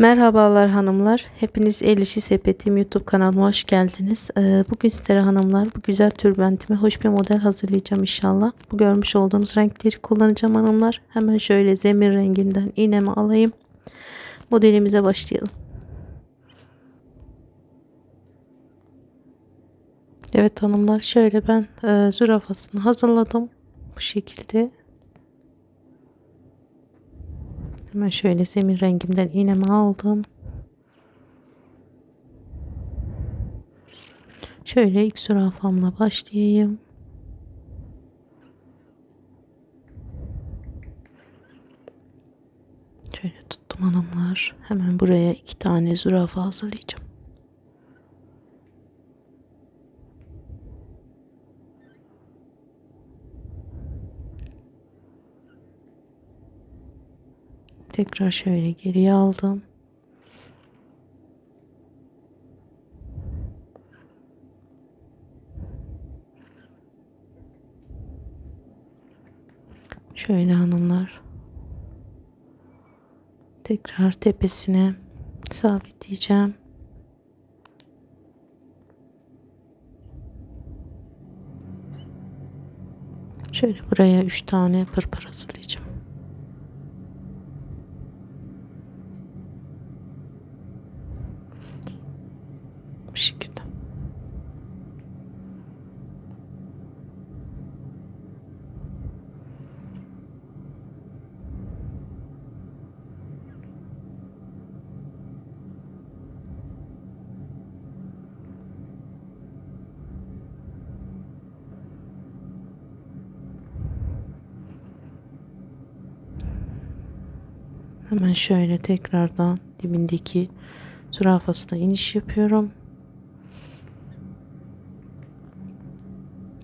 Merhabalar hanımlar. Hepiniz El İşi Sepetim YouTube kanalıma hoş geldiniz. Ee, bugün sizlere hanımlar bu güzel tülbentime hoş bir model hazırlayacağım inşallah. Bu görmüş olduğunuz renkleri kullanacağım hanımlar. Hemen şöyle zemin renginden iğnemi alayım. Modelimize başlayalım. Evet hanımlar şöyle ben e, zürafasını hazırladım. Bu şekilde. Hemen şöyle zemin rengimden iğnemi aldım. Şöyle ilk zürafamla başlayayım. Şöyle tuttum hanımlar. Hemen buraya iki tane zürafa hazırlayacağım. Tekrar şöyle geriye aldım. Şöyle hanımlar. Tekrar tepesine sabitleyeceğim. Şöyle buraya 3 tane pırpır hazırlayacağım. Bu şekilde. Hemen şöyle tekrardan dibindeki zürafasına iniş yapıyorum.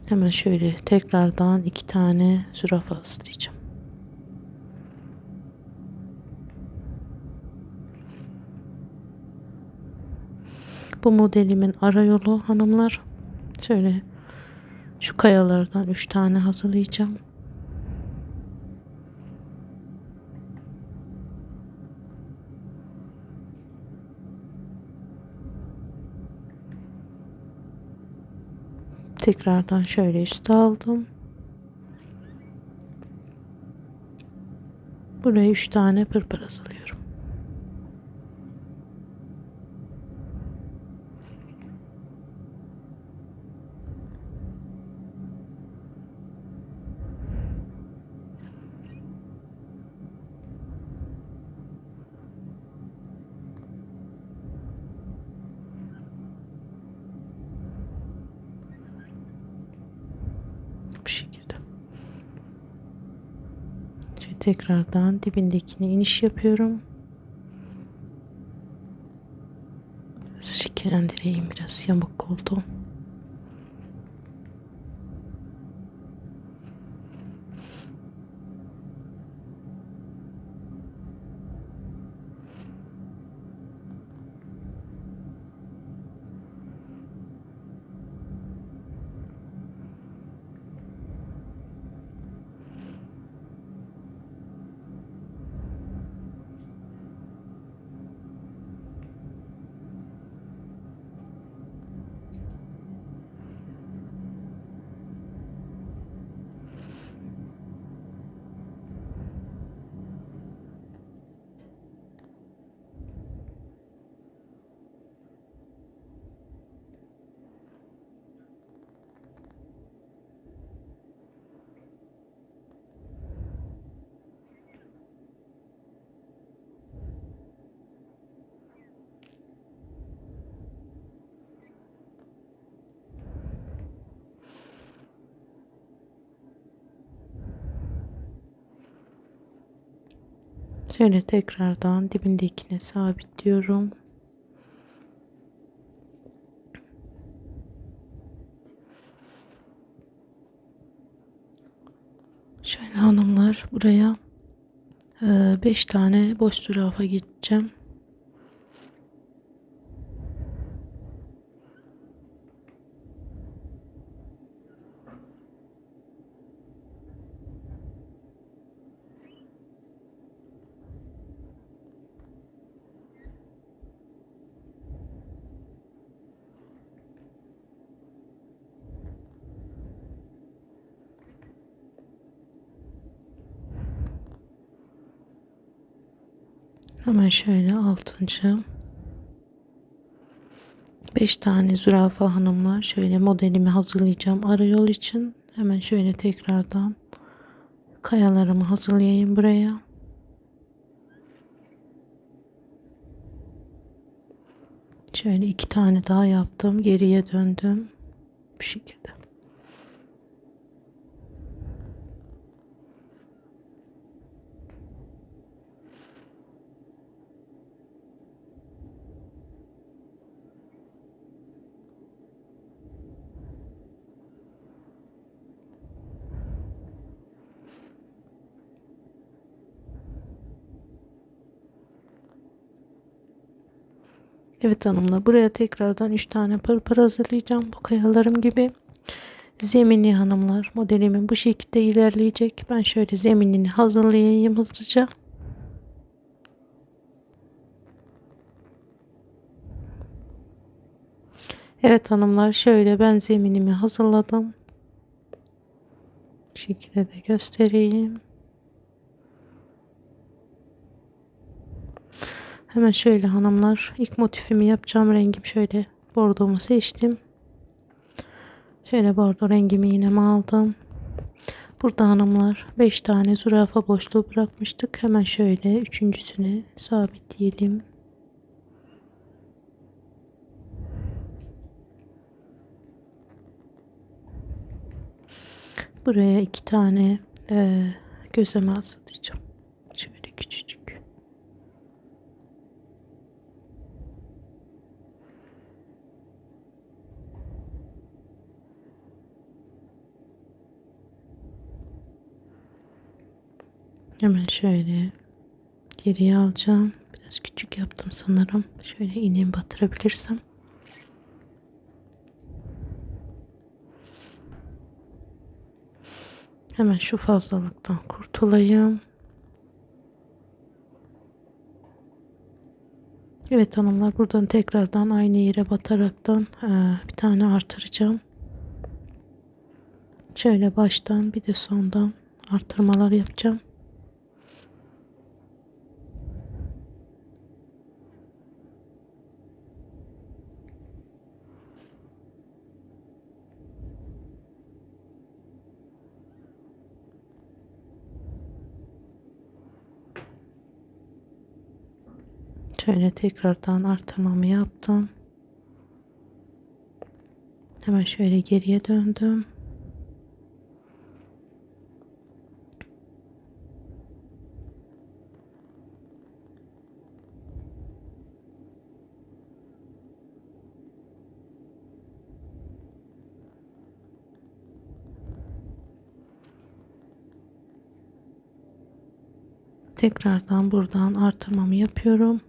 Hemen şöyle tekrardan iki tane zürafa aslayacağım. Bu modelimin ara yolu hanımlar. Şöyle şu kayalardan üç tane hazırlayacağım. Tekrardan şöyle üste aldım. Buraya 3 tane pırpır alıyorum. Bu şekilde. Şimdi tekrardan dibindekine iniş yapıyorum. Şekillendireyim biraz yamuk oldu. Şöyle tekrardan dibindekine sabitliyorum. Şöyle hanımlar buraya 5 tane boş zürafa gideceğim. Hemen şöyle altıncı. 5 tane zürafa hanımlar. Şöyle modelimi hazırlayacağım ara yol için. Hemen şöyle tekrardan kayalarımı hazırlayayım buraya. Şöyle iki tane daha yaptım. Geriye döndüm. Bu şekilde. Evet hanımlar buraya tekrardan 3 tane pırpır hazırlayacağım. Bu kayalarım gibi. Zemini hanımlar modelimin bu şekilde ilerleyecek. Ben şöyle zeminini hazırlayayım hızlıca. Evet hanımlar şöyle ben zeminimi hazırladım. Bu şekilde de göstereyim. Hemen şöyle hanımlar ilk motifimi yapacağım rengim şöyle bordomu seçtim. Şöyle bordo rengimi yine aldım. Burada hanımlar 5 tane zürafa boşluğu bırakmıştık. Hemen şöyle üçüncüsünü sabitleyelim. Buraya iki tane e, gözleme asılacağım. Şöyle küçücük. Hemen şöyle geriye alacağım. Biraz küçük yaptım sanırım. Şöyle iğnemi batırabilirsem. Hemen şu fazlalıktan kurtulayım. Evet hanımlar buradan tekrardan aynı yere bataraktan bir tane artıracağım. Şöyle baştan bir de sondan artırmalar yapacağım. Şöyle tekrardan artırmamı yaptım. Hemen şöyle geriye döndüm. Tekrardan buradan artırmamı yapıyorum.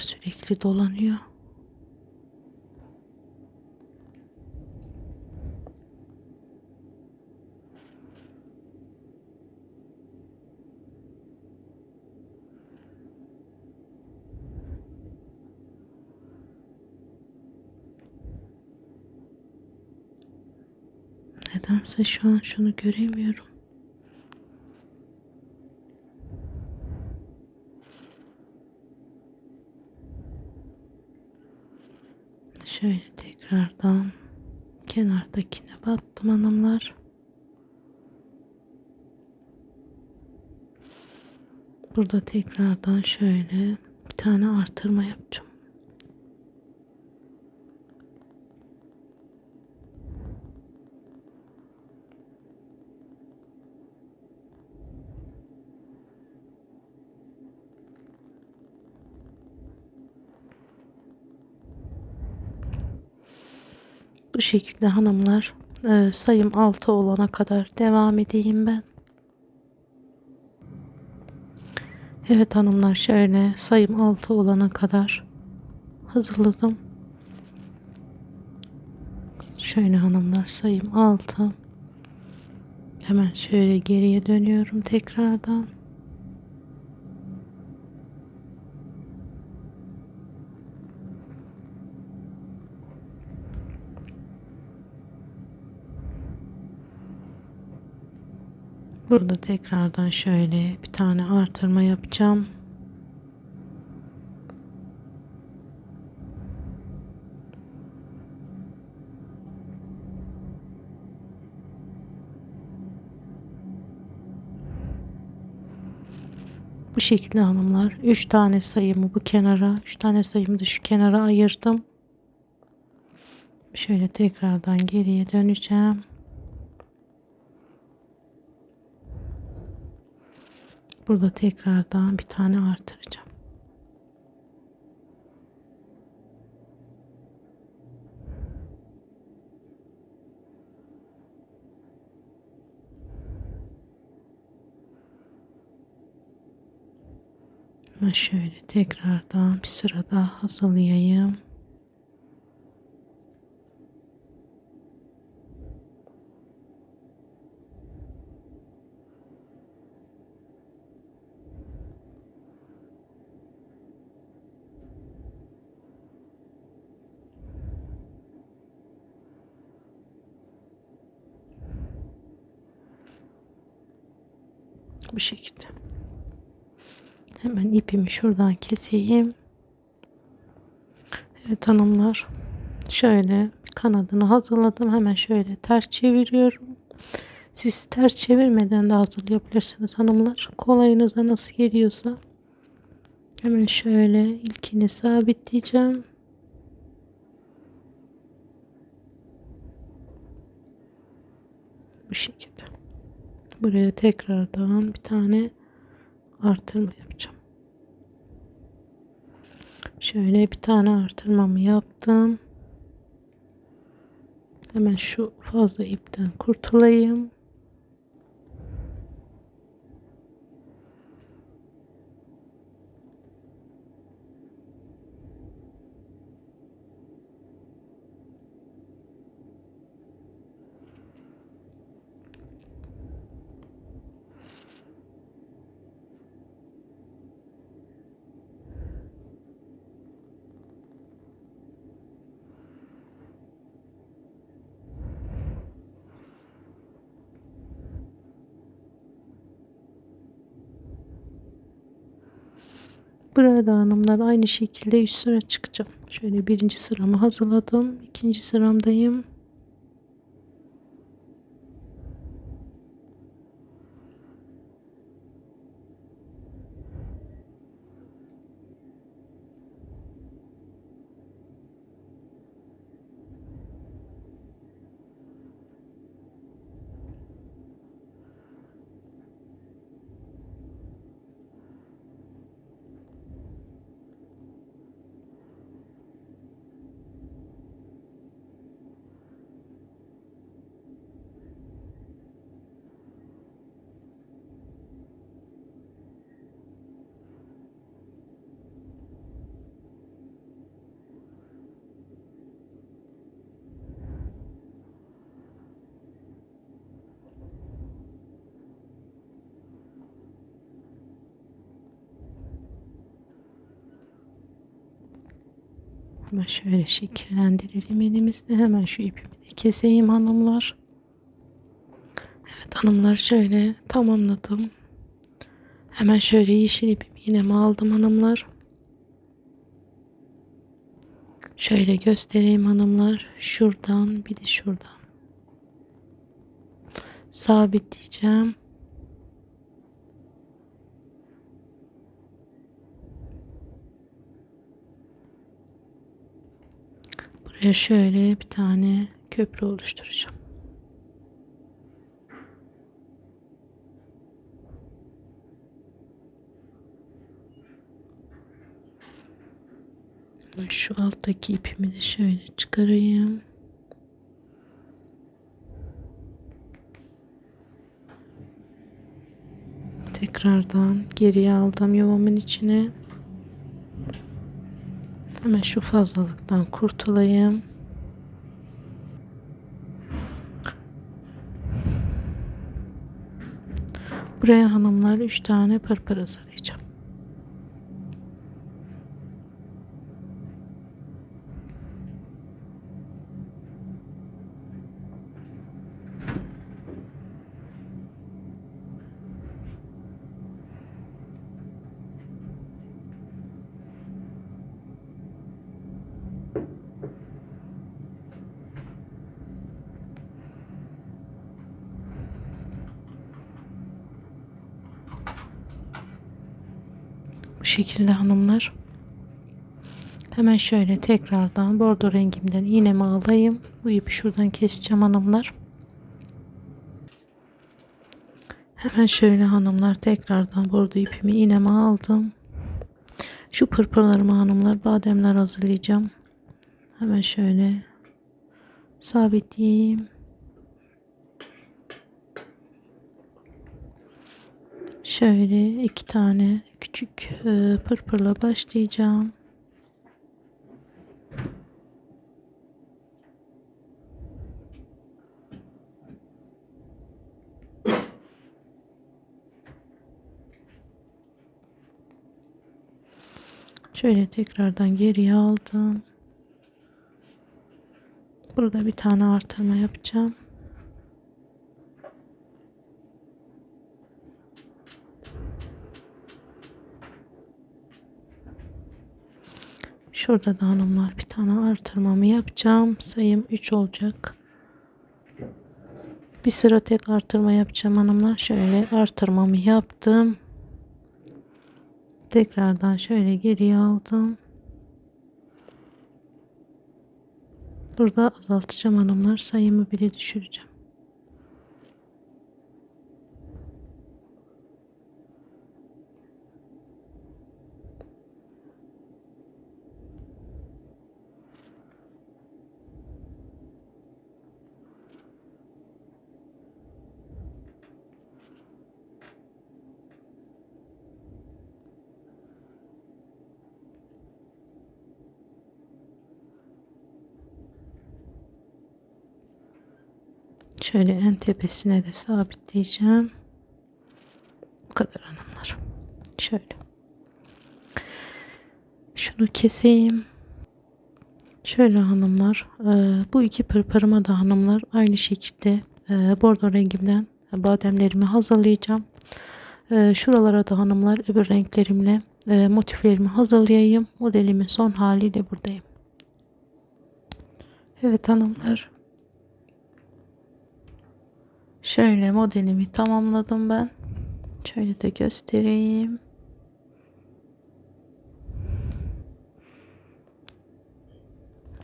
Sürekli dolanıyor. Nedense şu an şunu göremiyorum. Şöyle tekrardan kenardakine battım hanımlar. Burada tekrardan şöyle bir tane artırma yapacağım. Bu şekilde hanımlar e, sayım 6 olana kadar devam edeyim ben. Evet hanımlar şöyle sayım 6 olana kadar hazırladım. Şöyle hanımlar sayım 6. Hemen şöyle geriye dönüyorum tekrardan. Burada tekrardan şöyle bir tane artırma yapacağım. Bu şekilde hanımlar 3 tane sayımı bu kenara 3 tane sayımı da şu kenara ayırdım. Şöyle tekrardan geriye döneceğim. Burada tekrardan bir tane artıracağım. Şöyle tekrardan bir sıra daha hazırlayayım. Bu şekilde. Hemen ipimi şuradan keseyim. Evet hanımlar. Şöyle kanadını hazırladım. Hemen şöyle ters çeviriyorum. Siz ters çevirmeden de hazırlayabilirsiniz hanımlar. Kolayınıza nasıl geliyorsa. Hemen şöyle ilkini sabitleyeceğim. Bu şekilde. Buraya tekrardan bir tane artırma yapacağım. Şöyle bir tane artırmamı yaptım. Hemen şu fazla ipten kurtulayım. Burada hanımlar aynı şekilde üst sıra çıkacağım. Şöyle birinci sıramı hazırladım. ikinci sıramdayım. Hemen şöyle şekillendirelim elimizde. Hemen şu ipimi de keseyim hanımlar. Evet hanımlar şöyle tamamladım. Hemen şöyle yeşil ipimi yine aldım hanımlar. Şöyle göstereyim hanımlar. Şuradan bir de şuradan. Sabitleyeceğim. Buraya şöyle bir tane köprü oluşturacağım. Şu alttaki ipimi de şöyle çıkarayım. Tekrardan geriye aldım yuvamın içine. Hemen şu fazlalıktan kurtulayım. Buraya hanımlar 3 tane pırpır saracağım. Bu şekilde hanımlar. Hemen şöyle tekrardan bordo rengimden iğnemi alayım. Bu ipi şuradan keseceğim hanımlar. Hemen şöyle hanımlar tekrardan bordo ipimi iğneme aldım. Şu pırpırlarımı hanımlar bademler hazırlayacağım. Hemen şöyle sabitleyeyim. Şöyle iki tane küçük e, pırpırla başlayacağım. Şöyle tekrardan geriye aldım. Burada bir tane artırma yapacağım. Şurada da hanımlar bir tane artırmamı yapacağım. Sayım 3 olacak. Bir sıra tek artırma yapacağım hanımlar. Şöyle artırmamı yaptım. Tekrardan şöyle geriye aldım. Burada azaltacağım hanımlar. Sayımı bile düşüreceğim. Şöyle en tepesine de sabitleyeceğim. Bu kadar hanımlar. Şöyle. Şunu keseyim. Şöyle hanımlar. e, Bu iki pırpırıma da hanımlar aynı şekilde e, bordo rengimden bademlerimi hazırlayacağım. E, Şuralara da hanımlar öbür renklerimle motiflerimi hazırlayayım. Modelimin son haliyle buradayım. Evet hanımlar. Şöyle modelimi tamamladım ben. Şöyle de göstereyim.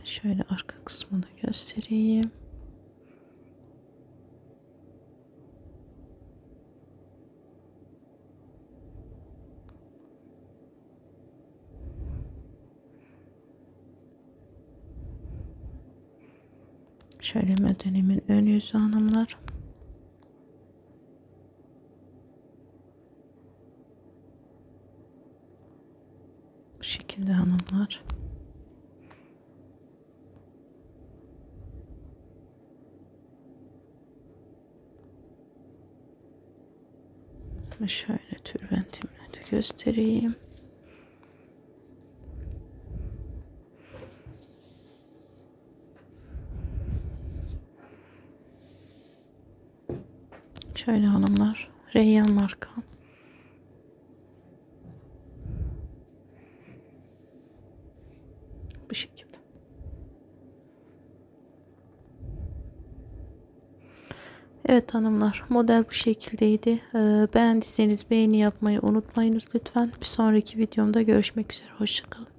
Şöyle arka kısmını göstereyim. Şöyle modelimin ön yüzü hanımlar. Bu şekilde hanımlar. Ve Şöyle tülbentimle de göstereyim. Şöyle hanımlar. Reyyan marka. Bu şekilde. Evet hanımlar model bu şekildeydi. Ee, beğendiyseniz beğeni yapmayı unutmayınız lütfen. Bir sonraki videomda görüşmek üzere. Hoşçakalın.